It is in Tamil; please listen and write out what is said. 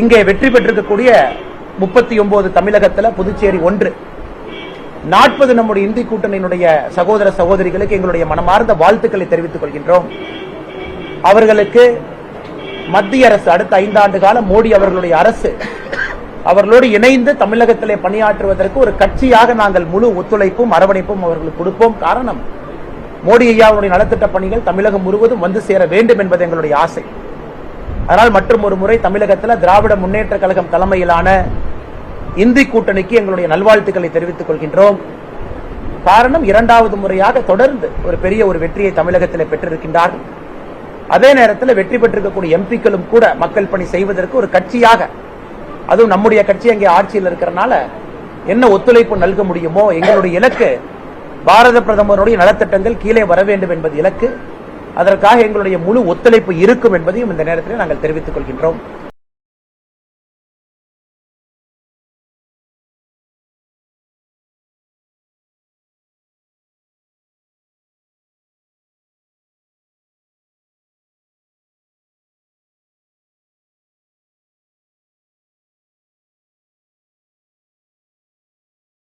இங்கே வெற்றி பெற்றிருக்கக்கூடிய முப்பத்தி ஒன்பது தமிழகத்துல புதுச்சேரி ஒன்று. நாற்பது நம்முடைய இந்தி கூட்டணியினுடைய சகோதர சகோதரிகளுக்கு எங்களுடைய மனமார்ந்த வாழ்த்துக்களை தெரிவித்துக் கொள்கின்றோம். அவர்களுக்கு மத்திய அரசு அடுத்த ஐந்தாண்டு காலம் மோடி அவர்களுடைய அரசு அவர்களோடு இணைந்து தமிழகத்திலே பணியாற்றுவதற்கு ஒரு கட்சியாக நாங்கள் முழு ஒத்துழைப்பும் அரவணைப்பும் அவர்களுக்கு கொடுப்போம். காரணம் மோடி ஐயாவுடைய நலத்திட்ட பணிகள் தமிழகம் முழுவதும் வந்து சேர வேண்டும் என்பது எங்களுடைய ஆசை. அதனால் மற்றும் ஒரு முறை தமிழகத்தில் திராவிட முன்னேற்ற கழகம் தலைமையிலான இந்தி கூட்டணிக்கு எங்களுடைய நல்வாழ்த்துக்களை தெரிவித்துக் கொள்கின்றோம். காரணம் இரண்டாவது முறையாக தொடர்ந்து ஒரு பெரிய ஒரு வெற்றியை தமிழகத்தில் பெற்றிருக்கின்றார்கள் அதே நேரத்தில் வெற்றி பெற்றிருக்கக்கூடிய எம்பிக்களும் கூட மக்கள் பணி செய்வதற்கு ஒரு கட்சியாக அதுவும் நம்முடைய கட்சி அங்கே ஆட்சியில் இருக்கிறனால என்ன ஒத்துழைப்பு நல்க முடியுமோ எங்களுடைய இலக்கு பாரத பிரதமருடைய நலத்திட்டங்கள் கீழே வர வேண்டும் என்பது இலக்கு. அதற்காக எங்களுடைய முழு ஒத்துழைப்பு இருக்கும் என்பதையும் இந்த நேரத்தில் நாங்கள் தெரிவித்துக் கொள்கின்றோம்.